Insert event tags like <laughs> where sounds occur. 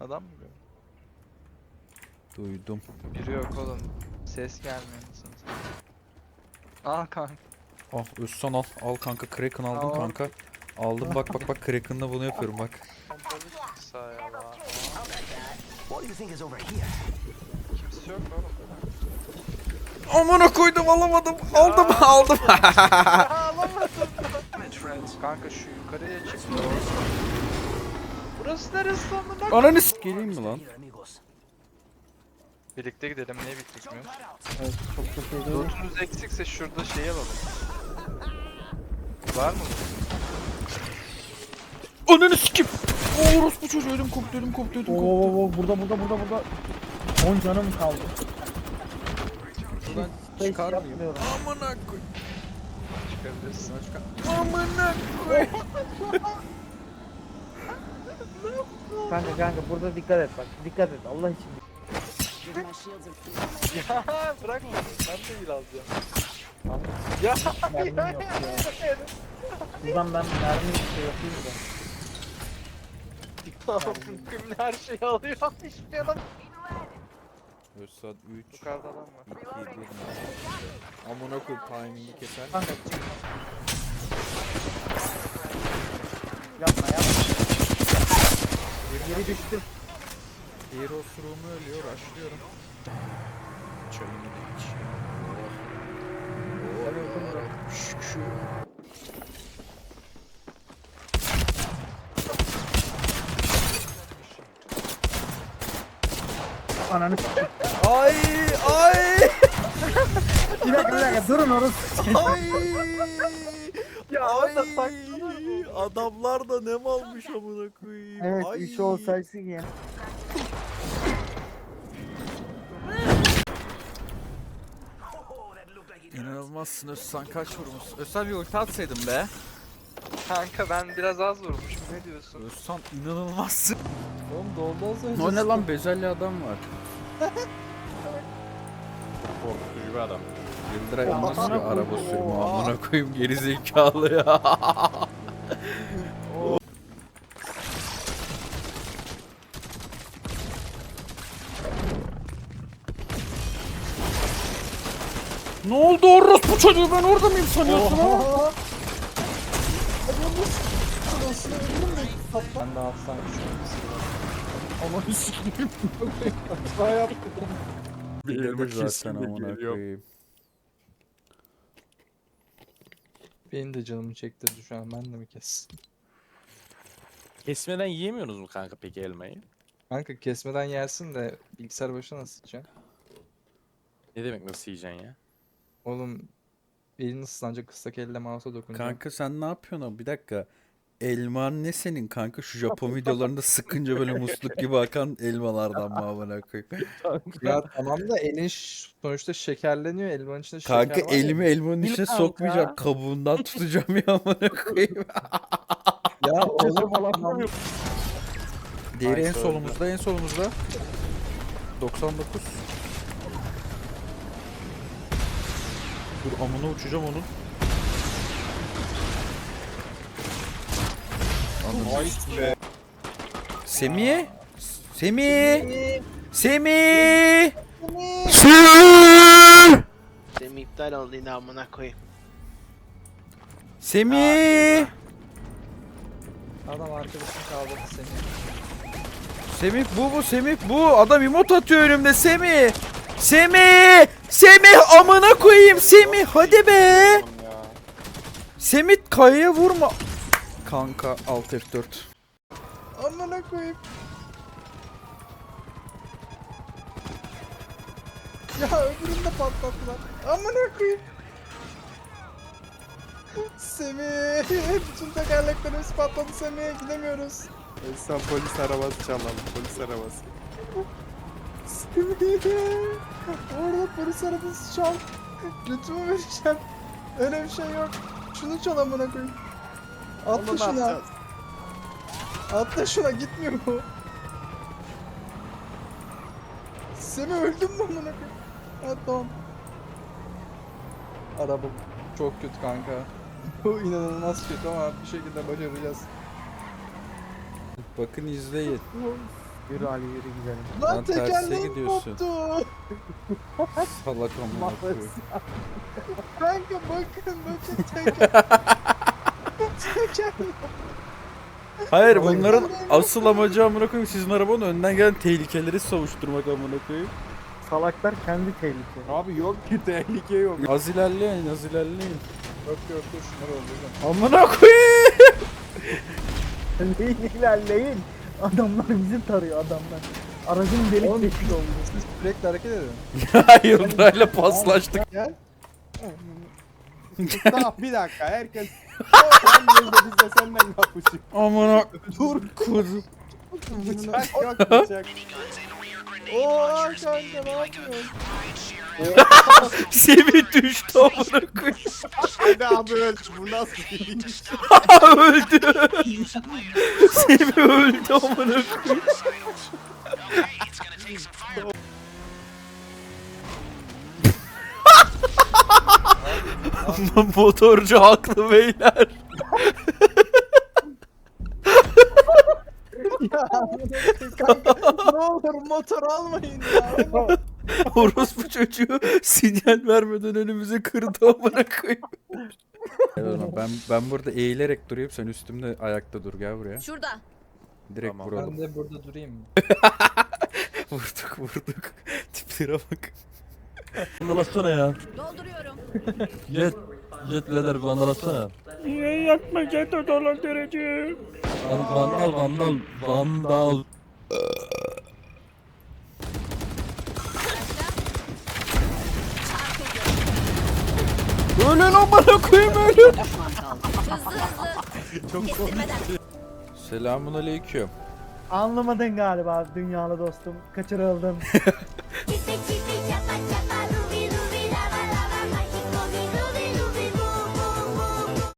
Adam mı gördün? Duydum. Biri yok oğlum. Ses gelmiyor musun Al kanka. Ah Özsan al. Al kanka Kraken aldım Al. kanka. Aldım bak bak bak Kraken'la bunu yapıyorum bak. Pompalı çıksa ya la. What do you think is over here? Kimse yok oğlum. Amına koydum alamadım. Aldım aldım. <laughs> Kanka şu yukarıya çık. Burası neresi lan? Ananı s- geleyim mi lan? Birlikte gidelim niye bittikmiyoruz? Evet çok da şey değil. Lootumuz eksikse şurada şey alalım. Var mı? Ananı sikim. Oo orospu çocuğu ödüm koptu ödüm koptu ödüm Oo, koptu. oo, oo, burada burada burada burada. 10 canım kaldı. Buradan çıkar mıyım? Yapmıyorum. Amına koy. Çıkabilirsin. Amına koy. <laughs> Kanka kanka burada dikkat et bak. Dikkat et Allah için. ya <laughs> bırakma. Ben de heal alacağım. Ya Mermim yok ya. Buradan ben mermi şey yapayım da. Kimin her şeyi alıyor. <laughs> Hiçbir şey alamıyor. Özsan 3 Yukarıda adam var. 2 1 Amına koy timing'i keser. Kanka. Yapma yapma. Geri düştü. Hero surumu ölüyor açlıyorum. Çayımı da iç. Tabii uzun da. Şük şu. Ananı s**eyim. Ay ay Bir dakika bir dakika durun orası. ay. Ya orada saklanıyor bu. Adamlar da ne malmış amına koyayım. Evet Ay. 3 olsaydı ya. İnanılmazsın Özsan kaç vurmuşsun. Özsan bir ulti atsaydın be. Kanka ben biraz az vurmuşum. Ne diyorsun? Özsan inanılmazsın. Oğlum doldu az önce. O ne lan bezelli adam var. <laughs> Korkutucu bir adam. Yıldıray nasıl bir araba sürümü amına koyayım geri zekalı ya. <laughs> ne oldu orospu çocuğu ben orada mıyım sanıyorsun ha? Ben de alsam şu Ama s**eyim. Hata yaptım. Gelir zaten amına koyayım. Benim de canımı çektirdi şu an. Ben de mi kes? Kesmeden yiyemiyorsunuz mu kanka peki elmayı? Kanka kesmeden yersin de bilgisayar başına nasıl yiyeceksin? Ne demek nasıl yiyeceksin ya? Oğlum elin ıslanacak ıslak elle mouse'a dokunacak. Kanka sen ne yapıyorsun abi? Bir dakika. Elman ne senin kanka? Şu Japon <laughs> videolarında sıkınca böyle musluk gibi akan elmalardan mı amına koyayım? Ya tamam da elin ş- sonuçta şekerleniyor. Elmanın içinde şeker Kanka var ya. elimi elmanın Bil içine kanka. sokmayacağım. Kabuğundan tutacağım ya amına koyayım. <laughs> Ya oğlum tamam. Diğeri en solumuzda en solumuzda. 99. Dur amına uçacağım onun. Semih? Semih? Semih? Semih? Semih iptal oldu yine amına koyayım. Semih? Adam arkadaşın kaldırdı seni. Semih bu bu Semih bu. Adam emot atıyor önümde Semih. Semih! Semih amına koyayım Semih hadi be. Semih kayaya vurma. Kanka alt F4. Amına koyayım. Ya öbürünü de patlattılar. Amına koyayım. Semih. Bütün tekerleklerimiz patladı Semih. Gidemiyoruz. Sen polis arabası çalalım. Polis arabası. Semih. Orada polis arabası çal. Götümü vereceğim. Öyle bir şey yok. Şunu çal amına koyayım. Atla şuna. Atla şuna gitmiyor bu. Semih öldün mü amına koyayım? Ha tamam. Araba çok kötü kanka. <laughs> Bu inanılmaz kötü ama bir şekilde başaracağız. Bakın izleyin. <laughs> Yürü Ali yürü gidelim. Lan Lan terse tekerleğim gidiyorsun. koptu. Salak amına koyayım. <laughs> Kanka bakın bakın teker. Hayır bunların asıl amacı amına koyayım sizin arabanın önden gelen tehlikeleri savuşturmak amına koyayım. Salaklar kendi tehlike. Abi yok ki tehlike yok. Az ilerleyin az ilerleyin. Yok yok dur şunları öldüreceğim. Amına koyayım. Leyin ilerleyin. Adamlar bizi tarıyor adamlar. Aracın delik Oğlum, deşik oldu. Siz sürekli hareket edin. <laughs> Hayır burayla paslaştık. Gel. Tamam bir dakika herkes. Sen gözde biz de senden kapışık. Amına dur kuzum. Bıçak yok bıçak. Oo kanka ne yapıyorsun? Semih düştü amına koyayım. Hadi abi öl. Bu nasıl bir iş? öldü. Semih öldü amına koyayım. Motorcu haklı beyler. Kanka ne olur motor almayın ya. Orospu çocuğu sinyal vermeden önümüze kırdı amına koyayım. Ben ben burada eğilerek durayım sen üstümde ayakta dur gel buraya. Şurada. Direkt Tamam. vuralım. Ben de burada durayım mı? <laughs> Vurduk vurduk. Tiplere bak. Anlatsana ya. Dolduruyorum. <laughs> Jet. Jet birader bir anlatsana. Niye yapma Ceto dolandırıcı? Van- Vandal vandal vandal. Ölün amına koyayım ölün. Hızlı hızlı. Kestirmeden. Selamun aleyküm. Anlamadın galiba dünyalı dostum. Kaçırıldın. <laughs>